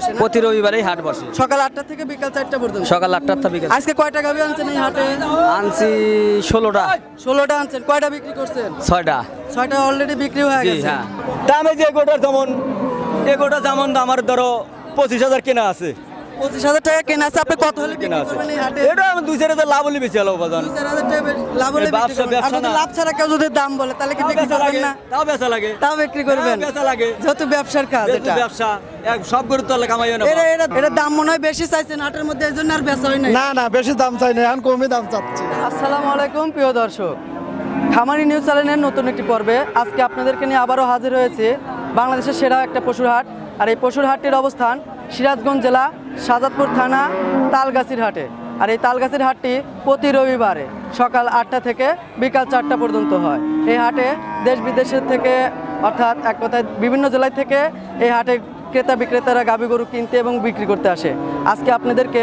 বসে প্রতি রবিবারেই হাট বসে। সকাল আটটা থেকে বিকাল চারটা পর্যন্ত? সকাল আটটার থেকে বিকাল আজকে কয়টা গাভী আনছেন এই হাটে? আনছি ষোলোটা। ষোলোটা আনছেন। কয়টা বিক্রি করছেন? ছয়টা। ছয়টা অলরেডি বিক্রি হয়ে গেছে। হ্যাঁ। দামে যে গোটার যেমন এ গোটা যেমন আমার ধরো পঁচিশ হাজার কেনা আছে। পঁচিশ হাজার টাকা কেনা আছে। আপনি কত হলে কেনা আছে? করবেন এই হাটে? এটা আমি দুই চার হাজার লাভ হলে বেশি হলো বাজান। দুই চার হাজার টাকা বে- লাভ হলে এই ব্যবসা- বিক্রি করবেন। আর ব্যবসা যদি না। লাভ ছাড়া কেউ যদি দাম বলে তাহলে কি বিক্রি করবেন না? তাও বেচা লাগে। তাও বিক্রি করবেন। বেচা লাগে। যেহেতু ব্যবসার কাজ এটা। ব্যবসা সব গরু তো কামাই না এটা এটা এটা দাম মনে হয় বেশি চাইছেন হাটের মধ্যে এই জন্য আর বেচা হয় নাই। না না বেশি দাম চাই না এখন কমই দাম চাচ্ছি। আসসালামু আলাইকুম প্রিয় দর্শক। খামারি নিউজ চ্যানেলের নতুন একটি পর্বে আজকে আপনাদেরকে নিয়ে আবারও হাজির হয়েছে বাংলাদেশের সেরা একটা পশুর হাট। আর এই পশুর হাটটির অবস্থান সিরাজগঞ্জ জেলা সাজাদপুর থানা তালগাছির হাটে। আর এই তালগাছির হাটটি প্রতি রবিবারে সকাল আটটা থেকে বিকাল চারটা পর্যন্ত হয়। এই হাটে দেশ বিদেশের থেকে, অর্থাৎ এক কথায় বিভিন্ন জেলায় থেকে এই হাটে ক্রেতা বিক্রেতারা গাভী গরু কিনতে এবং বিক্রি করতে আসে। আজকে আপনাদেরকে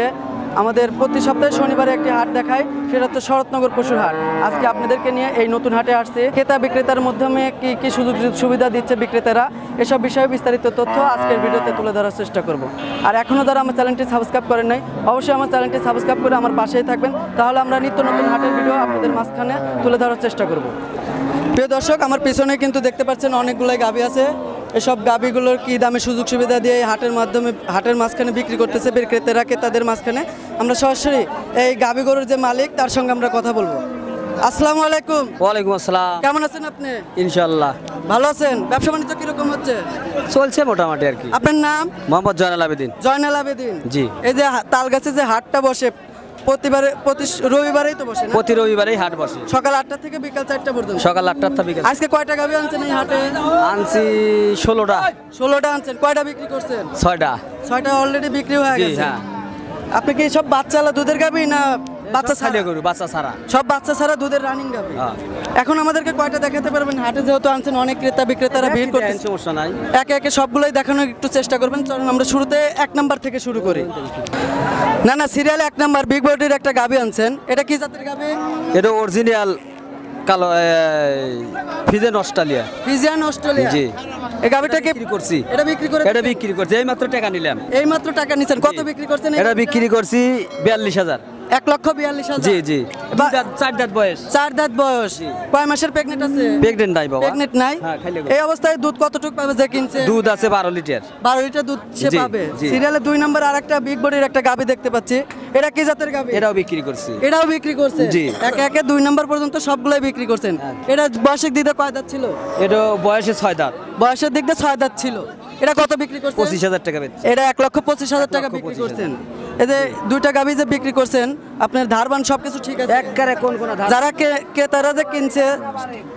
আমাদের প্রতি সপ্তাহে শনিবারে একটি হাট দেখায়, সেটা হচ্ছে শরৎনগর পশুর হাট। আজকে আপনাদেরকে নিয়ে এই নতুন হাটে আসছে। ক্রেতা বিক্রেতার মাধ্যমে কি কি সুযোগ সুবিধা দিচ্ছে বিক্রেতারা, এসব বিষয়ে বিস্তারিত তথ্য আজকের ভিডিওতে তুলে ধরার চেষ্টা করব। আর এখনও যারা আমার চ্যানেলটি সাবস্ক্রাইব করেন নাই, অবশ্যই আমার চ্যানেলটি সাবস্ক্রাইব করে আমার পাশেই থাকবেন। তাহলে আমরা নিত্য নতুন হাটের ভিডিও আপনাদের মাঝখানে তুলে ধরার চেষ্টা করব। প্রিয় দর্শক, আমার পিছনে কিন্তু দেখতে পাচ্ছেন অনেকগুলোই গাভী আছে। এসব গাভীগুলোর কি দামে সুযোগ সুবিধা দিয়ে হাটের মাধ্যমে, হাটের মাঝখানে বিক্রি করতেছে বিক্রেতারা, ক্রেতাদের মাঝখানে? আমরা সরাসরি এই গাভী গরুর যে মালিক তার সঙ্গে আমরা কথা বলব। আসসালামু আলাইকুম। ওয়ালাইকুম আসসালাম। কেমন আছেন আপনি? ইনশাল্লাহ ভালো আছেন? ব্যবসা বাণিজ্য কীরকম হচ্ছে? চলছে মোটামুটি আর কি। আপনার নাম? মোহাম্মদ জয়নাল আবেদিন। জয়নাল আবেদিন। জি। এই যে তালগাছে যে হাটটা বসে প্রতিবারে প্রতি রবিবারেই তো বসে প্রতি রবিবারেই হাট বসে। সকাল আটটা থেকে বিকাল চারটা পর্যন্ত? সকাল আটটার থেকে বিকাল। আজকে কয়টা গাভী আনছেন এই হাটে? আনছি ষোলোটা। ষোলোটা আনছেন। কয়টা বিক্রি করছেন? ছয়টা। ছয়টা অলরেডি বিক্রি হয়ে গেছে। হ্যাঁ। আপনি কি সব বাচ্চালা দুধের গাবি না বাচ্চা ছাড়িয়ে ছাড়া? গরু বাচ্চা ছাড়া। সব বাচ্চা ছাড়া দুধের রানিং গাবি? হ্যাঁ। এখন আমাদেরকে কয়টা দেখাতে পারবেন? হাটে যেহেতু আনছেন অনেক ক্রেতা বিক্রেতারা ভিড় করতে সমস্যা নাই। একে একে সবগুলোই দেখানোর একটু চেষ্টা করবেন। চলুন আমরা শুরুতে এক নাম্বার থেকে শুরু করি। না না সিরিয়ালে এক নাম্বার বিগ বডির একটা গাবি আনছেন। এটা কি জাতের গাবি? এটা অরিজিনাল কালো ফিজেন অস্ট্রেলিয়া ফিজেন অস্ট্রেলিয়া জি। এই গাবিটাকে বিক্রি করছি। এটা বিক্রি করে এটা বিক্রি করছি। এই মাত্র টাকা নিলাম। এই মাত্র টাকা নিছেন। কত বিক্রি করছেন এটা বিক্রি করছি বিয়াল্লিশ হাজার। এক লক্ষ বিয়াল্লিশ হাজার। জি জি। বা- দুই দাঁত, চার দাঁত বয়স। চার দাঁত বয়স। কয় মাসের প্রেগনেন্ট আছে? প্রেগনেন্ট নাই বাবা। প্রেগনেন্ট নাই? হ্যাঁ, খাইলে গো। এই অবস্থায় দুধ কতটুকু পাবে যে কিনছে? দুধ আছে বারো লিটার। বারো লিটার দুধ সে পাবে। সিরিয়ালে দুই নম্বর আর একটা বিগ বডির একটা গাবি দেখতে পাচ্ছি। এটা কি জাতের গাবি এটাও বিক্রি করছি। এটাও বিক্রি করছে। জি। একে একে দুই নম্বর পর্যন্ত সবগুলাই বিক্রি করছেন। হ্যাঁ। এটা বয়সের দিকে কয় দাঁত ছিল? এটা বয়সে ছয় দাঁত। বয়সের দিক দিয়ে ছয় দাঁত ছিল। এটা কত বিক্রি করছেন? পঁচিশ হাজার টাকা এটা এক লক্ষ পঁচিশ হাজার টাকা বিক্রি করছেন। এই যে দুইটা গাবি যে বিক্রি করছেন আপনার ধারবান সবকিছু ঠিক আছে? একবারে কোন কোন ধার যারা কে- ক্রেতারা যে কিনছে।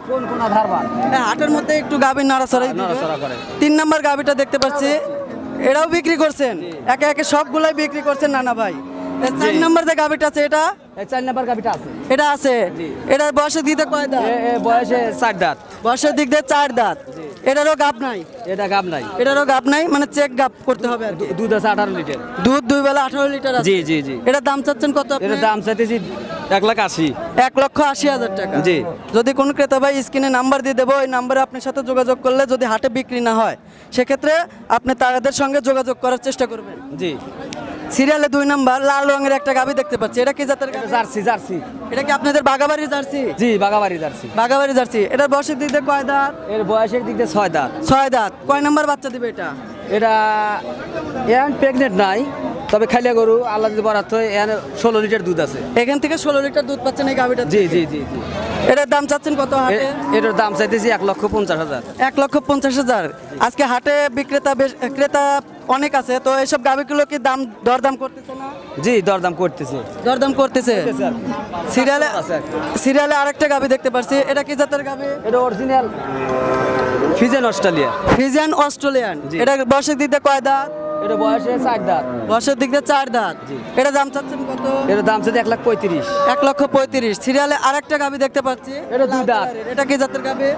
কোন কোন ধারবার হ্যাঁ, হাটের মধ্যে একটু গাভীর নাড়াচড়াই। নাড়াচাড়া করে। তিন নাম্বার গাভীটা দেখতে পাচ্ছি। এটাও বিক্রি করছেন। একে একে সবগুলাই বিক্রি করছেন নানা ভাই। চার নাম্বার যে গাভীটা আছে এটা? চার নাম্বার গাভিটা আছে। এটা আছে। এটা বয়সের দিতে কয় দাঁত? বয়সে চার দাঁত। বয়সের দিক দিয়ে চার দাঁত। এটারও গাপ নাই? এটা গাব নাই। এটারও গাপ নাই? মানে চেক গাপ করতে হবে আর। দুধ আছে আঠারো লিটার। দুধ দুই বেলা আঠারো লিটার জি জি জি। এটার দাম চাচ্ছেন কত? এটার দাম চাইতেছি এক লাখ আশি। এক লক্ষ আশি হাজার টাকা। জি। যদি কোনো ক্রেতা ভাই স্ক্রিনে নাম্বার দিয়ে দেবো ওই নাম্বারে আপনার সাথে যোগাযোগ করলে যদি হাটে বিক্রি না হয় সেক্ষেত্রে আপনি তাদের সঙ্গে যোগাযোগ করার চেষ্টা করবেন। জি। সিরিয়ালে দুই নাম্বার লাল রঙের একটা গাবি দেখতে পাচ্ছি। এটা কি জাতের? Jersey jersey. এটা কি আপনাদের বাগাবাড়ি জার্সি? জি বাগাবাড়ি জার্সি। বাগাবাড়ি জার্সি। এটার বয়সের দিক দিয়ে কয় দাঁত? এর বয়সের দিক দিয়ে ছয় দাঁত। ছয় দাঁত। কয় নাম্বার বাচ্চা দিবে এটা? এটা এন প্রেগনেন্ট নাই তবে খাইলে গরু আল্লাহ যদি বরাত হয় এন ষোলো লিটার দুধ আছে। এখান থেকে ষোলো লিটার দুধ পাচ্ছেন এই গাভিটা জি জি জি জি। এটার দাম চাচ্ছেন কত হাটে? এটার দাম চাইতেছি এক লক্ষ পঞ্চাশ হাজার। এক লক্ষ পঞ্চাশ হাজার। আজকে হাটে বিক্রেতা বেশ ক্রেতা অনেক আছে তো এইসব গাভিগুলো কি দাম দরদাম করতেছে না? জি দরদাম করতেছে। দরদাম করতেছে? সিরিয়ালে। সিরিয়ালে আরেকটা গাভি দেখতে পাচ্ছি এটা কি জাতের গাভি? এটা original Friesian Australia Friesian Australian এটা বয়সের দিক দিয়ে কয় দাঁত? এটা বয়সে চার দাঁত। বয়সের দিক দিয়ে চার দাঁত। এটা দাম চাচ্ছেন কত? এটার দাম চাইতে এক লাখ পঁয়ত্রিশ। এক লক্ষ পঁয়ত্রিশ। সিরিয়ালে আরেকটা গাভি দেখতে পাচ্ছি। এটা দুই দাঁত। এটা কি জাতের গাভি?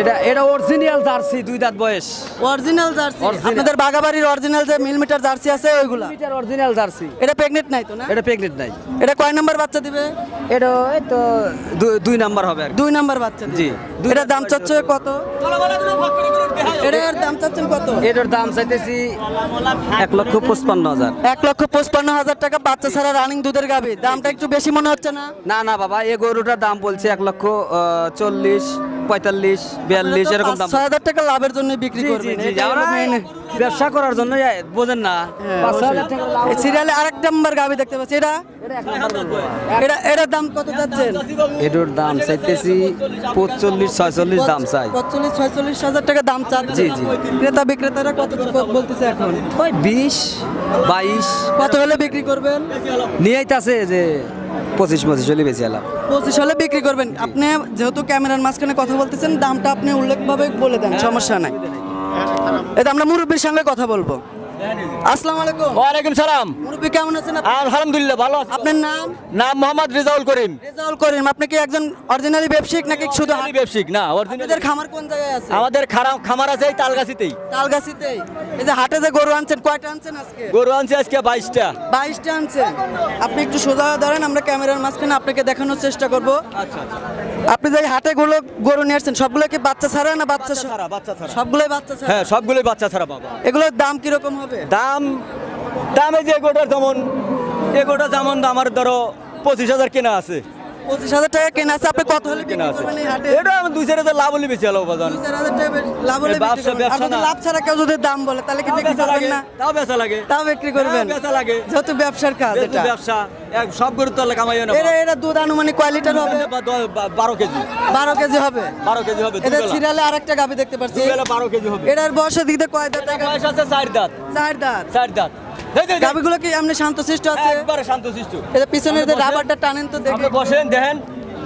এটা এটা অরিজিনাল জার্সি দুই দাঁত বয়স। Original Jersey. আপনাদের বাগাবাড়ির অরিজিনাল যে মিলিমিটার জার্সি আছে ওইগুলা? এটার অরিজিনাল জার্সি এটা প্রেগনেন্ট নাই তো না? এটা প্রেগনেন্ট নাই। এটা কয় নাম্বার বাচ্চা দিবে? এটা এই তো দুই- নাম্বার হবে দুই নাম্বার বাচ্চা জি, এটার দাম চাচ্ছে কত? এটার দাম চাচ্ছেন কত? এটার দাম চাইতেছি এক লক্ষ পঁচপান্ন হাজার। এক লক্ষ পঁচপান্ন হাজার টাকা বাচ্চা ছাড়া রানিং দুধের গাবি দামটা একটু বেশি মনে হচ্ছে না? না না বাবা এই গরুটার দাম বলছে এক লক্ষ চল্লিশ। পঁয়তাল্লিশ বিয়াল্লিশ এরকম দাম। ছয় হাজার টাকা লাভের জন্য বিক্রি করবেন। ব্যবসা করার জন্য বোঝেন না। এই সিরিয়ালে আরেক নাম্বার গাবি দেখতে পাচ্ছি এটা? এটা এটার দাম কত যাচ্ছেন এটার দাম চাইতেছি পঁচল্লিশ ছয়চল্লিশ দাম চাই। পঁচল্লিশ ছয়চল্লিশ হাজার টাকা দাম চাচ্ছে জি, জি। ক্রেতা বিক্রেতারা কত বলতেছে এখন? ওই বিশ বাইশ। কত হলে বিক্রি করবেন? নিয়েই আছে যে পঁচিশ পঁচিশ হলে বেশি এলাম। পঁচিশ হলে বিক্রি করবেন। আপনি যেহেতু ক্যামেরার মাঝখানে কথা বলতেছেন দামটা আপনি উল্লেখভাবে বলে দেন সমস্যা নাই। এটা আমরা মুরব্বীর সঙ্গে কথা বলব। আসসালামু আলাইকুম। সালাম। মুরব্বী কেমন আছেন? আলহামদুলিল্লাহ ভালো আছি। আপনার নাম? নাম মোহাম্মদ রেজাউল করিম। রেজাউল করিম আপনি কি একজন অরিজিনালি ব্যবসায়িক নাকি শুধু আমি ব্যবসায়িক না অরিজিনাল খামার কোন জায়গায় আছে? আমাদের খারাপ খামার আছে এই তালগাছিতেই। তালগাছিতে এই যে হাটে যে গরু আনছেন কয়টা আনছেন আজকে? গরু আনছে আজকে বাইশটা। বাইশটা আনছেন। আপনি একটু সোজা ধরেন আমরা ক্যামেরার মাঝখানে আপনাকে দেখানোর চেষ্টা করব। আচ্ছা। আপনি যে হাটে গুলো গরু নিয়ে আসছেন সবগুলো কি বাচ্চা ছাড়া না বাচ্চা ছাড়া বাচ্চা ছাড়া। সবগুলোই বাচ্চা ছাড়া? হ্যাঁ সবগুলোই বাচ্চা ছাড়া বাবা। এগুলোর দাম কীরকম হবে? দাম দামে যে গোটা যেমন এগোটা যেমন আমার ধরো পঁচিশ হাজার কেনা আছে। পঁচিশ হাজার টাকা কেনা আছে। আপনি কত হলে কেনা আছে? এটা আমি দুই চার হাজার লাভ হলে বেশি আলো বাজান দুই হাজার টাকা বে- লাভ হলে। লাভ ছাড়া কেউ যদি দাম বলে তাহলে বেচা লাগে। না? তাও বেচা লাগে। তাও বিক্রি করবেন। বেচা লাগে। যেহেতু ব্যবসার কাজ এটা। ব্যবসা এক সব গরু তো কামাই না। এরা এরা দুধ আনুমানিক কয় লিটার হবে? বা- দ- বা- বারো কেজি। বারো কেজি হবে। বারো কেজি হবে। সিরিয়ালে আরেকটা গাবি দেখতে পাচ্ছি। দুবেলা বারো কেজি হবে। এটার বয়সে দিতে কয় দাঁত? বয়স আছে চার দাঁত। চার দাঁত। চার দাঁত। এই যে- গাবিগুলো কি আপনি শান্তশিষ্ট আছে? একবারে শান্তশিষ্ট। এটা পিছনের যে রাবারটা টানেন তো দেখে আপনি বসেন দেখেন।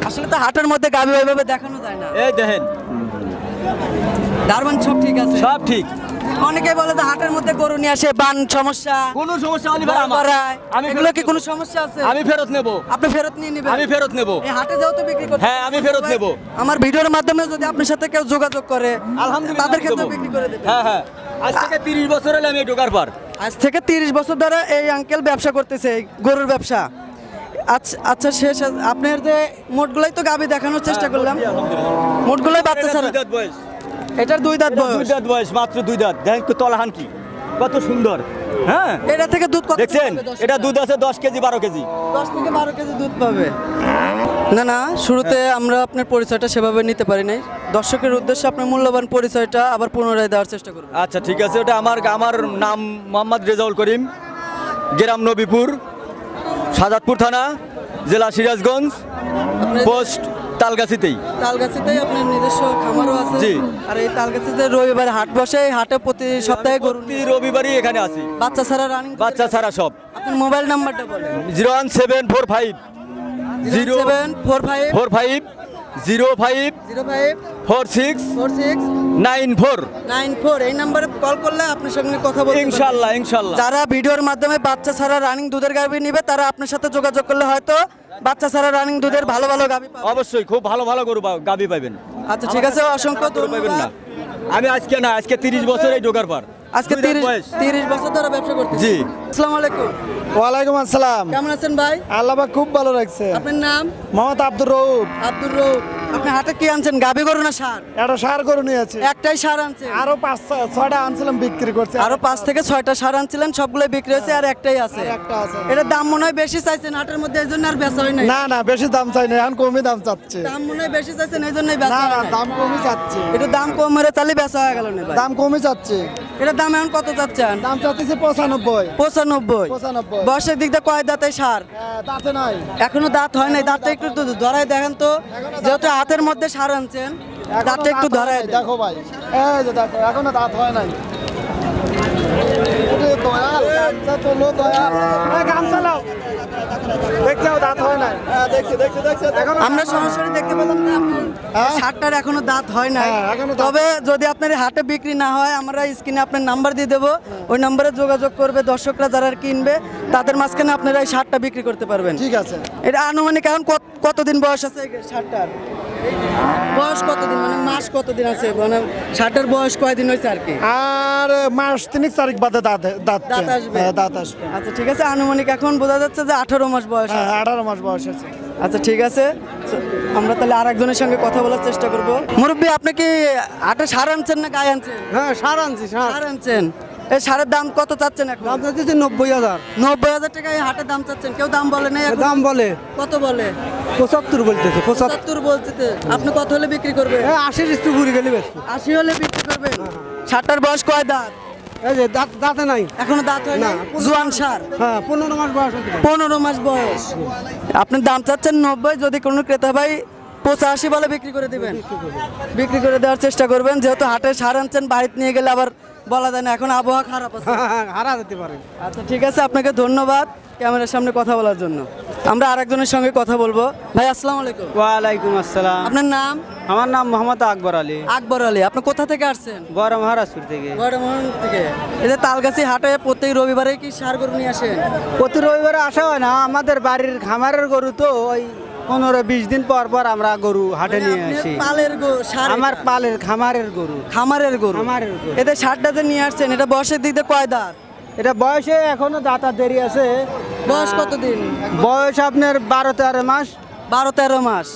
আসলে তো হাটের মধ্যে গাবি ওইভাবে দেখানো যায় না। এই দেখেন। দারবান সব ঠিক আছে? সব ঠিক। অনেকে বলে যে হাটের মধ্যে গরু নিয়ে আসে বান সমস্যা। কোনো সমস্যা হলে আমি এগুলো কি কোনো সমস্যা আছে? আমি ফেরত নেব। আপনি ফেরত নিয়ে নেবেন। আমি ফেরত নেব। এই হাটে যাও তো বিক্রি করতে। হ্যাঁ, আমি ফেরত নেব। আমার ভিডিওর মাধ্যমে যদি আপনার সাথে কেউ যোগাযোগ করে আলহামদুলিল্লাহ তাদের ক্ষেত্রে বিক্রি করে দেবেন হ্যাঁ হ্যাঁ। আজ থেকে তিরিশ বছর হলে আমি ঢোকার পর। আজ থেকে তিরিশ বছর ধরে এই আঙ্কেল ব্যবসা করতেছে গরুর ব্যবসা। আচ্ছা আচ্ছা শেষ আপনার যে মোটগুলাই তো গাবি দেখানোর চেষ্টা করলাম। মোটগুলাই বাচ্চা স্যার এটার দুই দাঁত বয়স দুই দাঁত বয়স মাত্র দুই দাঁত। দেখেন তলাহান কি কত সুন্দর। হ্যাঁ। এটা থেকে দুধ কত দেখছেন? এটা দুধ আছে দশ কেজি বারো কেজি। দশ থেকে বারো কেজি দুধ পাবে। না না শুরুতে আমরা আপনার পরিচয়টা সেভাবে নিতে পারি নাই। দর্শকের উদ্দেশ্যে আপনার মূল্যবান পরিচয়টা আবার পুনরায় দেওয়ার চেষ্টা করব। আচ্ছা ঠিক আছে ওটা আমার আমার নাম মোহাম্মদ রেজাউল করিম গ্রাম নবীপুর সাজাদপুর থানা জেলা সিরাজগঞ্জ পোস্ট তালগাছিতেই? তালগাছিতেই আপনার নিজস্ব খামারও আছে। জি। আর এই তালগাছিতে রবিবার হাট বসে এই হাটে প্রতি সপ্তাহে গরু প্রতি রবিবারই এখানে আসি। বাচ্চা ছাড়া রানিং বাচ্চা ছাড়া সব। আপনার মোবাইল নাম্বারটা বলেন। Zero one seven four five. Zero seven four five. Four five zero five zero five. Four six. Four six. Nine four. Nine four এই নাম্বারে কল করলে আপনার সঙ্গে কথা বলতে ইনশাল্লাহ ইনশাল্লাহ। যারা ভিডিওর মাধ্যমে বাচ্চা ছাড়া রানিং দুধের গাভি নিবে তারা আপনার সাথে যোগাযোগ করলে হয়তো বাচ্চা ছাড়া রানিং দুধের ভালো ভালো গাভি অবশ্যই খুব ভালো ভালো গরু গাবি পাবেন আচ্ছা ঠিক আছে অসংখ্য গরু পাবেন না। আমি আজকে না আজকে তিরিশ বছর এই ঢোকার পর। আজকে তিরিশ বছর ধরে ব্যবসা করতেছি জি। আসসালামু আলাইকুম। ওয়ালাইকুম আসসালাম। কেমন আছেন ভাই? আল্লাহ খুব ভালো রাখছে। আপনার নাম? মোহাম্মদ আব্দুর রৌফ আব্দুর রৌফ আপনি হাটে কি আনছেন? গাবি গরু না সার? একটা সার গরু নিয়েছে একটাই সার আনছেন? আরও পাঁচ ছয়টা আনছিলাম বিক্রি করছে। আরও পাঁচ থেকে ছয়টা সার আনছিলেন সবগুলোই বিক্রি হয়েছে আর একটাই আছে। একটা আছে। এটার দাম মনে হয় বেশি চাইছেন হাটের মধ্যে এই জন্য আর বেচা হয় না না বেশি দাম চাই না এখন কমই দাম চাচ্ছে। দাম মনে হয় বেশি চাইছেন এই জন্যই বেচা না দাম কমই চাচ্ছে। একটু দাম কম হলে তাহলে বেচা হয়ে গেল না দাম কমই চাচ্ছে। এটার দাম এখন কত চাচ্ছেন? দাম চাচ্ছে পঁচানব্বই। পঁচানব্বই। পঁচানব্বই। বয়সের দিক দিয়ে কয় দাঁতে সার? হ্যাঁ, তাতে নাই। এখনও দাঁত হয় নাই দাঁতটা একটু ধরাই দেখেন তো যেহেতু হাতের মধ্যে সার আনছেন দাঁতটা একটু ধরাই দেখো ভাই এই যে দেখো এখনও দাঁত হয় নাই। হয় আমরা সরাসরি দেখতে পেলাম আপনার হ্যাঁ? এখনও দাঁত হয় নাই। হ্যাঁ, তবে যদি আপনার হাটে বিক্রি না হয় আমরা স্ক্রিনে আপনার নাম্বার দিয়ে দেবো। ওই নাম্বারে যোগাযোগ করবে দর্শকরা যারা কিনবে তাদের মাঝখানে আপনারা এই সারটা বিক্রি করতে পারবেন। ঠিক আছে। এটা আনুমানিক এখন কত- কতদিন বয়স আছে সারটার? বয়স কতদিন? মানে মাস কতদিন আছে? মানে ষাটের বয়স কয়দিন হয়েছে আর কি? আর মাস তিনিক তারিখ বাদে দাঁত দাঁত আসবে? হ্যাঁ, দাঁত আসবে। আচ্ছা ঠিক আছে। আনুমানিক এখন বোঝা যাচ্ছে যে আঠারো মাস বয়স হ্যাঁ আঠারো মাস বয়স আছে। আচ্ছা ঠিক আছে। আমরা তাহলে আর একজনের সঙ্গে কথা বলার চেষ্টা করব। মুরব্বী আপনি কি হাটে সার আনছেন না গায়ে আনছেন? হ্যাঁ সার আনছি সার আনছেন। এই সারের দাম কত চাচ্ছেন এখন? দাম নব্বই হাজার। নব্বই হাজার টাকা এই হাটে দাম চাচ্ছেন কেউ দাম বলে এখন? দাম বলে। কত বলে? পঁচাত্তর বলতেছে পঁচাত্তর। পঁচাত্তর বলতে আপনি কত হলে বিক্রি করবেন? হ্যাঁ আশির একটু ঘুরে গেলে আশি হলে বিক্রি করবেন? ষাটটার বয়স কয় দাঁত? এই যে দাঁত দাঁতে নাই। এখনও দাঁত হয় না না। জোয়ান সার? হ্যাঁ পনেরো মাস বয়স পনেরো মাস বয়স। আপনি দাম চাচ্ছেন নব্বই যদি কোনো ক্রেতা ভাই পঁচাশি বলে বিক্রি করে দিবেন। বিক্রি করে দেওয়ার চেষ্টা করবেন যেহেতু হাটে সার আনছেন বাড়িতে নিয়ে গেলে আবার বলা যায় না এখন আবহাওয়া খারাপ আছে। হারা যেতে পারে। আচ্ছা ঠিক আছে আপনাকে ধন্যবাদ ক্যামেরার সামনে কথা বলার জন্য। আমরা আরেকজনের সঙ্গে কথা বলব। ভাই আসসালামু আলাইকুম। ওয়ালাইকুম আসসালাম। আপনার নাম? আমার নাম মোহাম্মদ আকবর আলী। আকবর আলী আপনি কোথা থেকে আসছেন? বড় মহারাজপুর থেকে। বড়মোহন থেকে। এই যে তালগাছি হাটে প্রত্যেক রবিবারে কি সার গরু নিয়ে আসেন? প্রতি রবিবারে আসা হয় না আমাদের বাড়ির খামারের গরু তো ওই পনেরো বিশ দিন পর পর আমরা গরু হাটে নিয়ে মানে আসি। পালের আমার পালের খামারের গরু। খামারের গরু। খামারের গরু। এতে ষাটটা যে নিয়ে আসছেন এটা বয়সের দিক দিয়ে কয় দাঁত? এটা বয়সে এখনও দাতা দেরি আছে। বয়স কতদিন? বয়স আপনার বারো তেরো মাস। বারো তেরো মাস।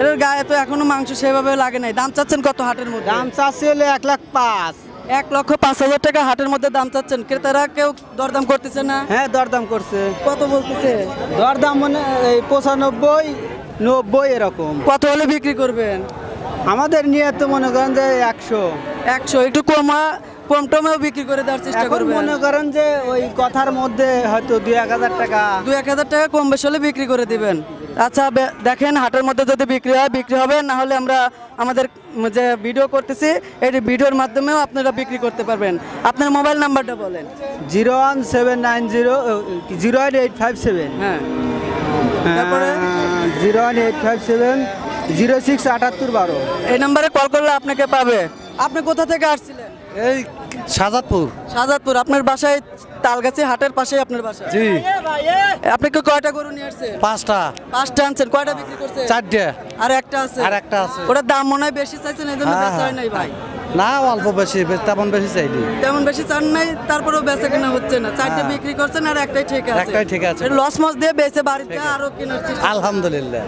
এটার গায়ে তো এখনও মাংস সেভাবে লাগে নাই। দাম চাচ্ছেন কত হাটের মধ্যে? দাম চাচ্ছে হলে এক লাখ পাঁচ। এক লক্ষ পাঁচ হাজার টাকা হাটের মধ্যে দাম চাচ্ছেন। ক্রেতারা কেউ দরদাম করতেছে না? হ্যাঁ দরদাম করছে। কত বলতেছে? দরদাম মানে এই পঁচানব্বই নব্বই এরকম। কত হলে বিক্রি করবেন? আমাদের নিয়ে তো মনে করেন যে একশো। একশো একটু কমা কম টমেও বিক্রি করে দেওয়ার চেষ্টা এখন করবেন। মনে করেন যে ওই কথার মধ্যে হয়তো দুই এক হাজার টাকা দু এক হাজার টাকা কম বেশি হলে বিক্রি করে দিবেন। আচ্ছা দেখেন হাটের মধ্যে যদি বিক্রি হয় বিক্রি হবে না হলে আমরা আমাদের যে ভিডিও করতেছি এই ভিডিওর মাধ্যমেও আপনারা বিক্রি করতে পারবেন। আপনার মোবাইল নাম্বারটা বলেন। Zero one seven nine zero zero one eight five seven. হ্যাঁ। তারপরে? Zero one eight five seven zero six আটাত্তর বারো। এই নাম্বারে কল করলে আপনাকে পাবে। আপনি কোথা থেকে আসছিলেন? এই সাজাদপুর শাহজাদপুর আপনার বাসায় তালগাছি হাটের পাশে আপনার বাসা? জি। আপনি কি কয়টা গরু নিয়ে আসছেন পাঁচটা। পাঁচটা আনছেন কয়টা বিক্রি করছেন চারটে। আর একটা আছে। আর একটা আছে। ওটার দাম মনে হয় বেশি চাইছেন এই জন্য হ্যাঁ, বেচা হয় হ্যাঁ। নাই ভাই। না অল্প বেশি তেমন বেশি চাইনি। তেমন বেশি চান নাই তারপরেও বেচা কেনা হচ্ছে না। চারটে বিক্রি করছেন আর একটাই ঠিক আছে। একটাই ঠিক আছে। লস মস দিয়ে বেচে বাড়িতে আরও কেনার আলহামদুলিল্লাহ।